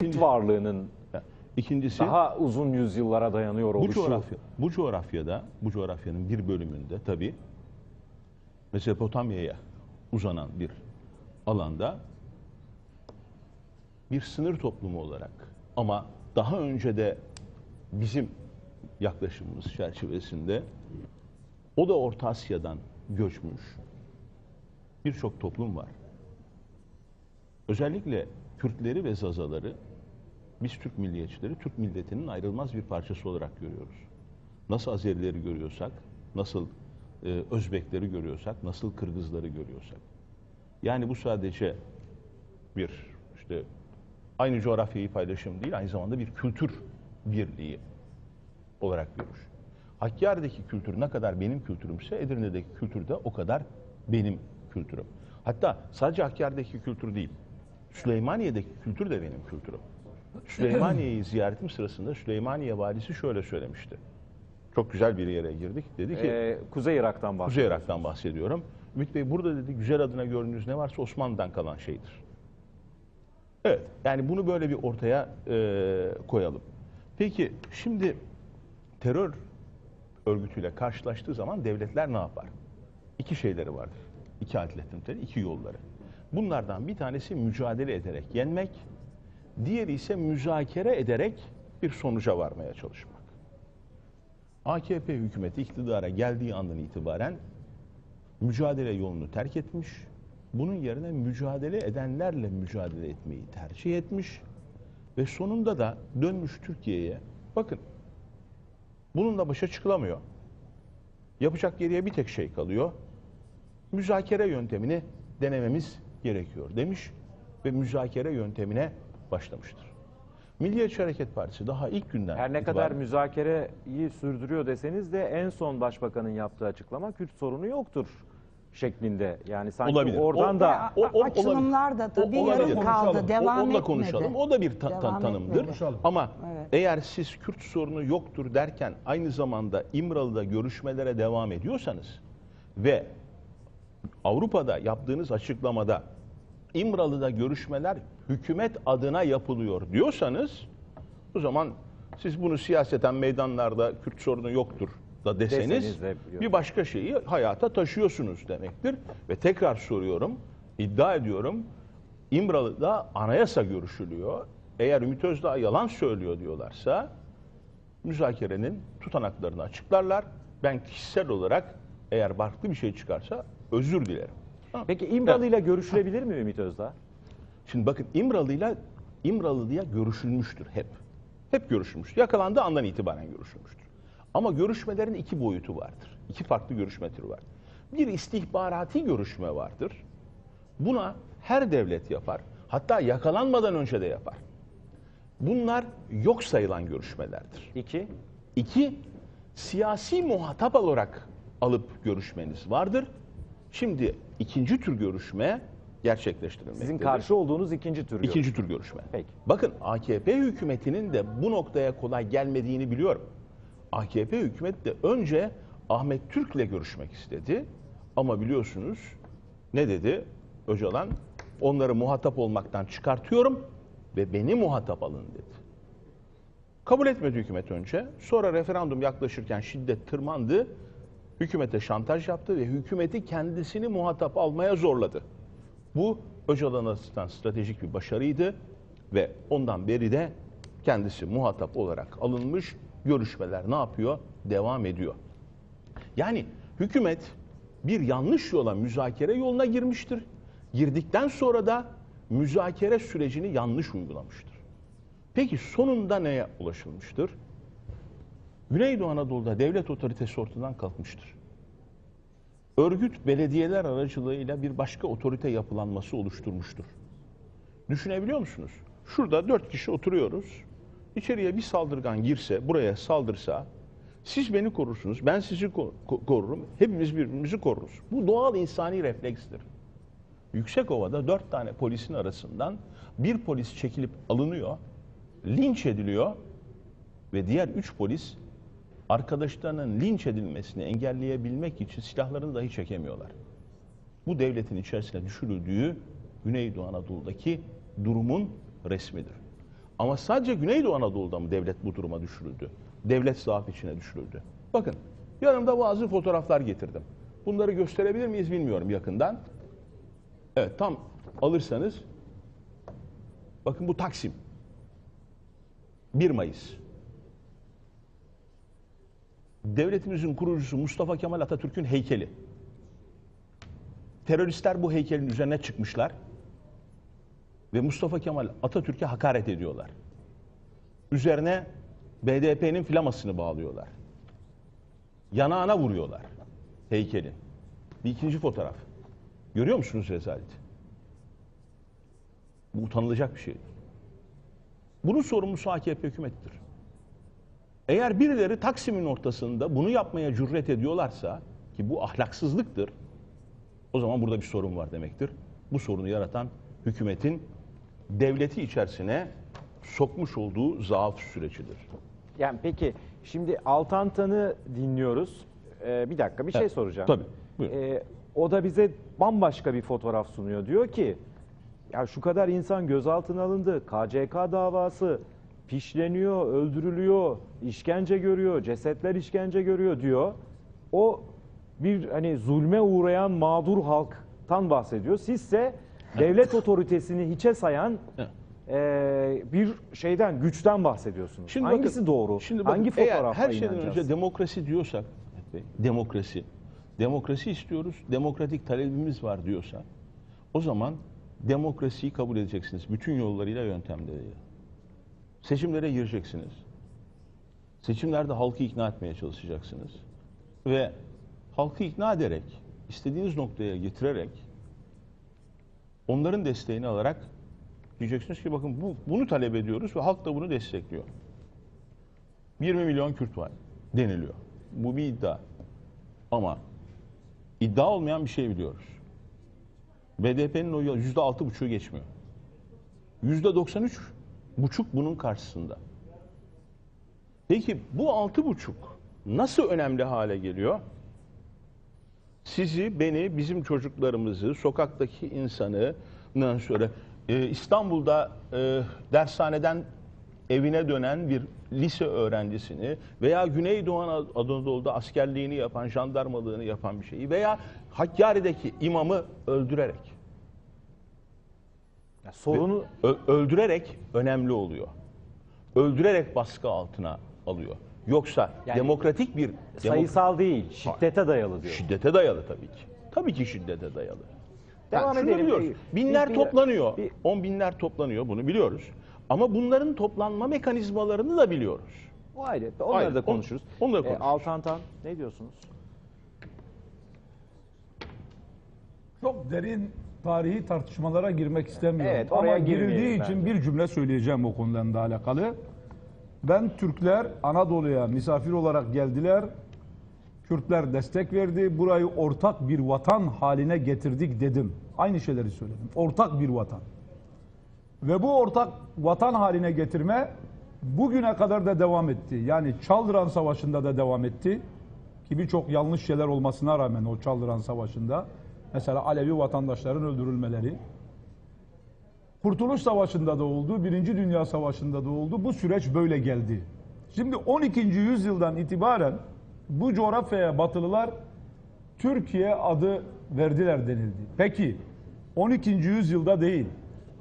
Kürt varlığının İkincisi daha uzun yüzyıllara dayanıyor bu oluşu. coğrafya bu coğrafyada bu coğrafyanın bir bölümünde tabi Mezopotamya'ya uzanan bir alanda bir sınır toplumu olarak ama daha önce de bizim yaklaşımımız çerçevesinde o da Orta Asya'dan göçmüş birçok toplum var. Özellikle Kürtleri ve Zazaları biz Türk milliyetçileri Türk milletinin ayrılmaz bir parçası olarak görüyoruz. Nasıl Azerileri görüyorsak, nasıl e, Özbekleri görüyorsak, nasıl Kırgızları görüyorsak. Yani bu sadece bir işte aynı coğrafyayı paylaşım değil, aynı zamanda bir kültür birliği olarak görür. Hakkari'deki kültür ne kadar benim kültürümse Edirne'deki kültür de o kadar benim kültürüm. Hatta sadece Hakkari'deki kültür değil, Süleymaniye'deki kültür de benim kültürüm. Süleymaniye'yi ziyaretim sırasında Süleymaniye valisi şöyle söylemişti. Çok güzel bir yere girdik. Dedi ki, Ee, Kuzey Irak'tan bahsediyor. Kuzey Irak'tan bahsediyorum. Ümit Bey burada dedi güzel adına gördüğünüz ne varsa Osmanlı'dan kalan şeydir. Evet, yani bunu böyle bir ortaya e, koyalım. Peki şimdi terör örgütüyle karşılaştığı zaman devletler ne yapar? İki şeyleri vardır. İki atletin iki yolları. Bunlardan bir tanesi mücadele ederek yenmek, diğeri ise müzakere ederek bir sonuca varmaya çalışmak. AKP hükümeti iktidara geldiği andan itibaren mücadele yolunu terk etmiş. Bunun yerine mücadele edenlerle mücadele etmeyi tercih etmiş. Ve sonunda da dönmüş Türkiye'ye. Bakın bununla başa çıkılamıyor. Yapacak geriye bir tek şey kalıyor. Müzakere yöntemini denememiz gerekiyor demiş ve müzakere yöntemine başlamıştır. Milliyetçi Hareket Partisi daha ilk günden Her ne kadar müzakereyi sürdürüyor deseniz de en son başbakanın yaptığı açıklama Kürt sorunu yoktur şeklinde. Yani sanki Olabilir. oradan O- da O- o- Açılımlar da tabii O- yarım kaldı. Konuşalım. Devam o, onunla etmedi. konuşalım. O da bir ta- ta- tanımdır. etmedi. Ama Evet. eğer siz Kürt sorunu yoktur derken aynı zamanda İmralı'da görüşmelere devam ediyorsanız ve Avrupa'da yaptığınız açıklamada İmralı'da görüşmeler hükümet adına yapılıyor diyorsanız o zaman siz bunu siyaseten meydanlarda Kürt sorunu yoktur da deseniz, Deseniz de bir başka şeyi hayata taşıyorsunuz demektir. Ve tekrar soruyorum, iddia ediyorum İmralı'da anayasa görüşülüyor. Eğer Ümit Özdağ yalan söylüyor diyorlarsa müzakerenin tutanaklarını açıklarlar. Ben kişisel olarak eğer farklı bir şey çıkarsa özür dilerim. Peki İmralı ile görüşülebilir mi Ümit Özdağ? Şimdi bakın İmralı'yla İmralı'ya görüşülmüştür hep. Hep görüşülmüştür. Yakalandığı andan itibaren görüşülmüştür. Ama görüşmelerin iki boyutu vardır. İki farklı görüşme türü var. Bir istihbarati görüşme vardır. Buna her devlet yapar. Hatta yakalanmadan önce de yapar. Bunlar yok sayılan görüşmelerdir. İki, İki, siyasi muhatap olarak alıp görüşmeniz vardır. Şimdi ikinci tür görüşme gerçekleştirilmektedir. sizin karşı olduğunuz ikinci tür görüş. İkinci tür görüşme. Peki. Bakın AKP hükümetinin de bu noktaya kolay gelmediğini biliyorum. AKP hükümet de önce Ahmet Türk'le görüşmek istedi. Ama biliyorsunuz ne dedi Öcalan? Onları muhatap olmaktan çıkartıyorum ve beni muhatap alın dedi. Kabul etmedi hükümet önce. Sonra referandum yaklaşırken şiddet tırmandı. Hükümete şantaj yaptı ve hükümeti kendisini muhatap almaya zorladı. Bu Öcalan açısından stratejik bir başarıydı ve ondan beri de kendisi muhatap olarak alınmış. Görüşmeler ne yapıyor? Devam ediyor. Yani hükümet bir yanlış yola müzakere yoluna girmiştir. Girdikten sonra da müzakere sürecini yanlış uygulamıştır. Peki sonunda neye ulaşılmıştır? Güneydoğu Anadolu'da devlet otoritesi ortadan kalkmıştır. Örgüt belediyeler aracılığıyla bir başka otorite yapılanması oluşturmuştur. Düşünebiliyor musunuz? Şurada dört kişi oturuyoruz. İçeriye bir saldırgan girse, buraya saldırsa, siz beni korursunuz, ben sizi ko- ko- korurum, hepimiz birbirimizi koruruz. Bu doğal insani reflekstir. Yüksekova'da dört tane polisin arasından bir polis çekilip alınıyor, linç ediliyor ve diğer üç polis arkadaşlarının linç edilmesini engelleyebilmek için silahlarını dahi çekemiyorlar. Bu devletin içerisine düşürüldüğü Güneydoğu Anadolu'daki durumun resmidir. Ama sadece Güneydoğu Anadolu'da mı devlet bu duruma düşürüldü? Devlet zaaf içine düşürüldü. Bakın yanımda bazı fotoğraflar getirdim. Bunları gösterebilir miyiz bilmiyorum yakından. Evet tam alırsanız bakın bu Taksim. 1 Mayıs. Devletimizin kurucusu Mustafa Kemal Atatürk'ün heykeli. Teröristler bu heykelin üzerine çıkmışlar ve Mustafa Kemal Atatürk'e hakaret ediyorlar. Üzerine BDP'nin flamasını bağlıyorlar. Yanağına vuruyorlar heykelin. Bir ikinci fotoğraf. Görüyor musunuz rezaleti? Bu utanılacak bir şey. Bunun sorumlusu AKP hükümettir. Eğer birileri Taksim'in ortasında bunu yapmaya cüret ediyorlarsa ki bu ahlaksızlıktır. O zaman burada bir sorun var demektir. Bu sorunu yaratan hükümetin devleti içerisine sokmuş olduğu zaaf sürecidir. Yani peki şimdi Altantan'ı dinliyoruz. Ee, bir dakika bir şey Evet, soracağım. tabii, buyurun. Ee, o da bize bambaşka bir fotoğraf sunuyor. Diyor ki ya şu kadar insan gözaltına alındı. KCK davası pişleniyor, öldürülüyor, işkence görüyor, cesetler işkence görüyor diyor. O bir hani zulme uğrayan mağdur halktan bahsediyor. Sizse devlet otoritesini hiçe sayan eee, bir şeyden, güçten bahsediyorsunuz. Şimdi Hangisi bakın- doğru? Şimdi bakın, Hangi eğer her şeyden inanacağız? önce demokrasi diyorsak, demokrasi, demokrasi istiyoruz, demokratik talebimiz var diyorsa, o zaman demokrasiyi kabul edeceksiniz. Bütün yollarıyla, yöntemleriyle. Seçimlere gireceksiniz. Seçimlerde halkı ikna etmeye çalışacaksınız. Ve halkı ikna ederek, istediğiniz noktaya getirerek, onların desteğini alarak diyeceksiniz ki bakın bu, bunu talep ediyoruz ve halk da bunu destekliyor. 20 milyon Kürt var deniliyor. Bu bir iddia. Ama iddia olmayan bir şey biliyoruz. BDP'nin o yüzde altı buçuğu geçmiyor. Yüzde 93 buçuk bunun karşısında. Peki bu altı buçuk nasıl önemli hale geliyor? Sizi, beni, bizim çocuklarımızı, sokaktaki insanı, sonra e, İstanbul'da e, dershaneden evine dönen bir lise öğrencisini veya Güneydoğu Anadolu'da askerliğini yapan, jandarmalığını yapan bir şeyi veya Hakkari'deki imamı öldürerek, Ya sorunu öldürerek önemli oluyor. Öldürerek baskı altına alıyor. Yoksa Yani demokratik bir demok- sayısal değil, şiddete dayalı diyor. Şiddete dayalı tabii ki. Tabii ki şiddete dayalı. Devam şunu edelim. biliyoruz. Bir- Binler bir- toplanıyor. bir- On binler toplanıyor bunu biliyoruz. Ama bunların toplanma mekanizmalarını da biliyoruz. O ayrı. Onları Ayrı. da On- konuşuruz. onları Ee, konuşuruz. Altantan ne diyorsunuz? Çok derin tarihi tartışmalara girmek istemiyorum. Evet, oraya Ama girildiği için bence. bir cümle söyleyeceğim o konudan da alakalı. Ben Türkler Anadolu'ya misafir olarak geldiler. Kürtler destek verdi. Burayı ortak bir vatan haline getirdik dedim. Aynı şeyleri söyledim. Ortak bir vatan. Ve bu ortak vatan haline getirme bugüne kadar da devam etti. Yani Çaldıran Savaşı'nda da devam etti. Ki birçok yanlış şeyler olmasına rağmen o Çaldıran Savaşı'nda mesela Alevi vatandaşların öldürülmeleri Kurtuluş Savaşı'nda da oldu, Birinci Dünya Savaşı'nda da oldu. Bu süreç böyle geldi. Şimdi 12. yüzyıldan itibaren bu coğrafyaya Batılılar Türkiye adı verdiler denildi. Peki 12. yüzyılda değil,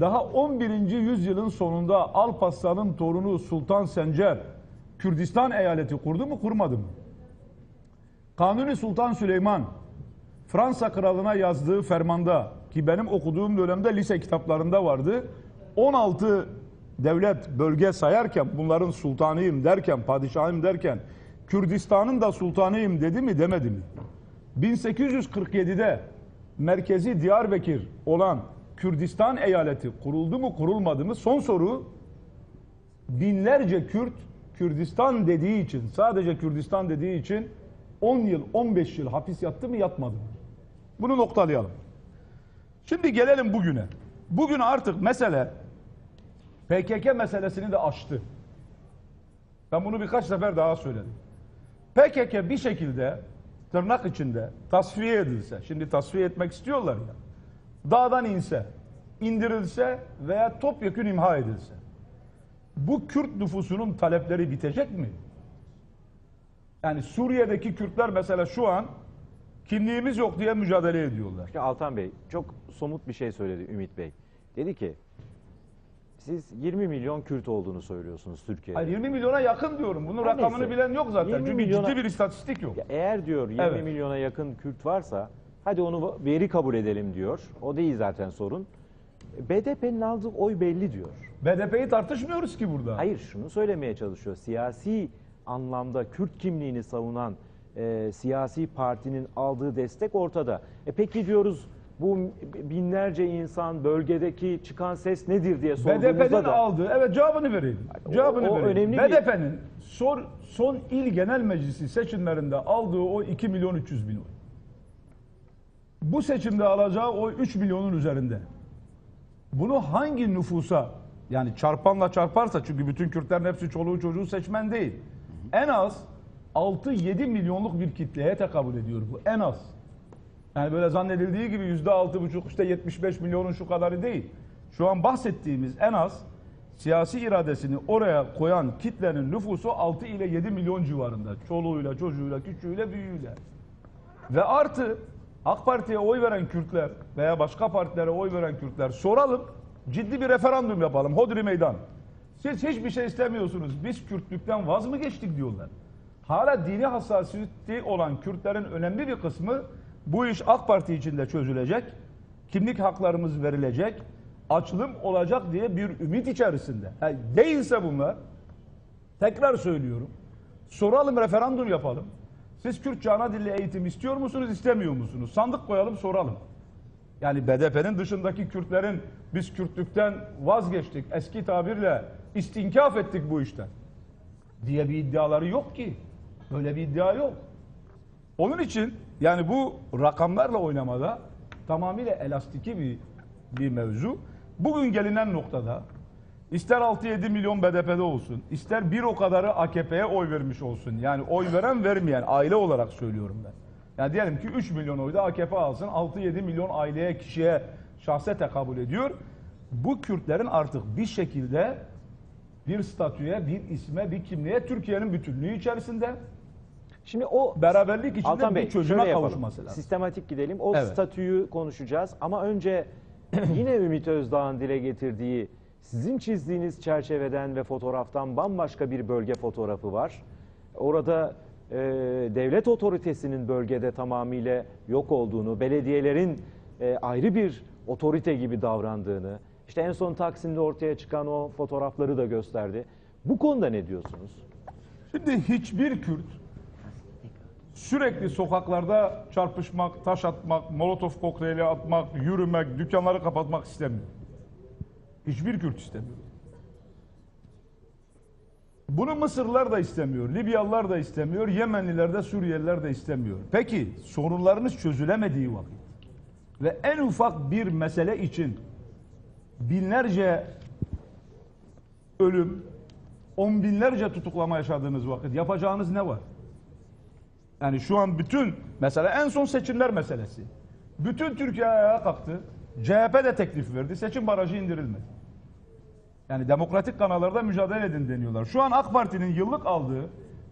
daha 11. yüzyılın sonunda Alparslan'ın torunu Sultan Sencer Kürdistan eyaleti kurdu mu kurmadı mı? Kanuni Sultan Süleyman Fransa kralına yazdığı fermanda ki benim okuduğum dönemde lise kitaplarında vardı. 16 devlet bölge sayarken bunların sultanıyım derken, padişahıyım derken Kürdistan'ın da sultanıyım dedi mi demedi mi? 1847'de merkezi Diyarbakır olan Kürdistan eyaleti kuruldu mu kurulmadı mı? Son soru binlerce Kürt Kürdistan dediği için sadece Kürdistan dediği için 10 yıl 15 yıl hapis yattı mı yatmadı mı? Bunu noktalayalım. Şimdi gelelim bugüne. Bugün artık mesele PKK meselesini de aştı. Ben bunu birkaç sefer daha söyledim. PKK bir şekilde tırnak içinde tasfiye edilse, şimdi tasfiye etmek istiyorlar ya, dağdan inse, indirilse veya topyekun imha edilse. bu Kürt nüfusunun talepleri bitecek mi? Yani Suriye'deki Kürtler mesela şu an kimliğimiz yok diye mücadele ediyorlar. Şimdi Altan Bey çok somut bir şey söyledi Ümit Bey. Dedi ki siz 20 milyon Kürt olduğunu söylüyorsunuz Türkiye'de. Hayır 20 milyona yakın diyorum. Bunun Her rakamını neyse. bilen yok zaten. 20 Çünkü milyona- ciddi bir istatistik yok. Ya eğer diyor 20 Evet. milyona yakın Kürt varsa hadi onu veri kabul edelim diyor. O değil zaten sorun. BDP'nin aldığı oy belli diyor. BDP'yi tartışmıyoruz ki burada. Hayır şunu söylemeye çalışıyor. Siyasi anlamda Kürt kimliğini savunan e, siyasi partinin aldığı destek ortada. E peki diyoruz bu binlerce insan bölgedeki çıkan ses nedir diye sorduğumuzda BDP'nin da aldığı, evet cevabını vereyim. O- Cevabını o vereyim. önemli bir- BDP'nin son, son il genel meclisi seçimlerinde aldığı o 2 milyon 300 bin oy. Bu seçimde alacağı oy 3 milyonun üzerinde. Bunu hangi nüfusa yani çarpanla çarparsa çünkü bütün Kürtlerin hepsi çoluğu çocuğu seçmen değil. En az 6-7 milyonluk bir kitleye tekabül ediyor bu en az. Yani böyle zannedildiği gibi yüzde altı buçuk işte 75 milyonun şu kadarı değil. Şu an bahsettiğimiz en az siyasi iradesini oraya koyan kitlenin nüfusu 6 ile 7 milyon civarında. Çoluğuyla, çocuğuyla, küçüğüyle, büyüğüyle. Ve artı AK Parti'ye oy veren Kürtler veya başka partilere oy veren Kürtler soralım. Ciddi bir referandum yapalım. Hodri meydan. Siz hiçbir şey istemiyorsunuz. Biz Kürtlükten vaz mı geçtik diyorlar. Hala dini hassasiyeti olan Kürtlerin önemli bir kısmı bu iş AK Parti içinde çözülecek. Kimlik haklarımız verilecek. Açılım olacak diye bir ümit içerisinde. Yani değilse bunlar tekrar söylüyorum. Soralım referandum yapalım. Siz Kürtçe ana dilli eğitim istiyor musunuz, istemiyor musunuz? Sandık koyalım, soralım. Yani BDP'nin dışındaki Kürtlerin biz Kürtlükten vazgeçtik, eski tabirle istinkaf ettik bu işten diye bir iddiaları yok ki. Böyle bir iddia yok. Onun için yani bu rakamlarla oynamada tamamıyla elastiki bir bir mevzu. Bugün gelinen noktada ister 6-7 milyon BDP'de olsun, ister bir o kadarı AKP'ye oy vermiş olsun. Yani oy veren vermeyen aile olarak söylüyorum ben. Yani diyelim ki 3 milyon oyu da AKP alsın, 6-7 milyon aileye, kişiye, şahse tekabül ediyor. Bu Kürtlerin artık bir şekilde bir statüye, bir isme, bir kimliğe Türkiye'nin bütünlüğü içerisinde Şimdi o beraberlik içinde Altan bir çözüme şöyle yapalım. kavuşması lazım. Sistematik gidelim. O Evet. statüyü konuşacağız ama önce yine Ümit Özdağ'ın dile getirdiği sizin çizdiğiniz çerçeveden ve fotoğraftan bambaşka bir bölge fotoğrafı var. Orada e, devlet otoritesinin bölgede tamamıyla yok olduğunu, belediyelerin e, ayrı bir otorite gibi davrandığını, işte en son Taksim'de ortaya çıkan o fotoğrafları da gösterdi. Bu konuda ne diyorsunuz? Şimdi hiçbir Kürt sürekli sokaklarda çarpışmak, taş atmak, molotof kokteyli atmak, yürümek, dükkanları kapatmak istemiyor. Hiçbir Kürt istemiyor. Bunu Mısırlılar da istemiyor, Libyalılar da istemiyor, Yemenliler de Suriyeliler de istemiyor. Peki sorunlarınız çözülemediği vakit ve en ufak bir mesele için binlerce ölüm, on binlerce tutuklama yaşadığınız vakit yapacağınız ne var? Yani şu an bütün mesela en son seçimler meselesi. Bütün Türkiye ayağa kalktı. CHP de teklif verdi. Seçim barajı indirilmedi. Yani demokratik kanallarda mücadele edin deniyorlar. Şu an AK Parti'nin yıllık aldığı,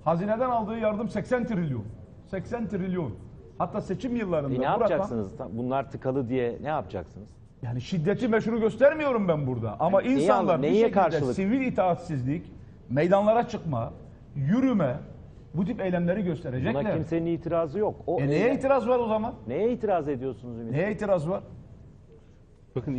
hazineden aldığı yardım 80 trilyon. 80 trilyon. Hatta seçim yıllarında E ne bu rakam- yapacaksınız? Bunlar tıkalı diye ne yapacaksınız? yani şiddeti meşru göstermiyorum ben burada. Ama neyi insanlar anla- bir neye şekilde karşılık? sivil itaatsizlik, meydanlara çıkma, yürüme, bu tip eylemleri gösterecekler. Buna kimsenin itirazı yok. O E neye itiraz var o zaman? Neye itiraz ediyorsunuz Ümit? Neye itiraz var? Bakın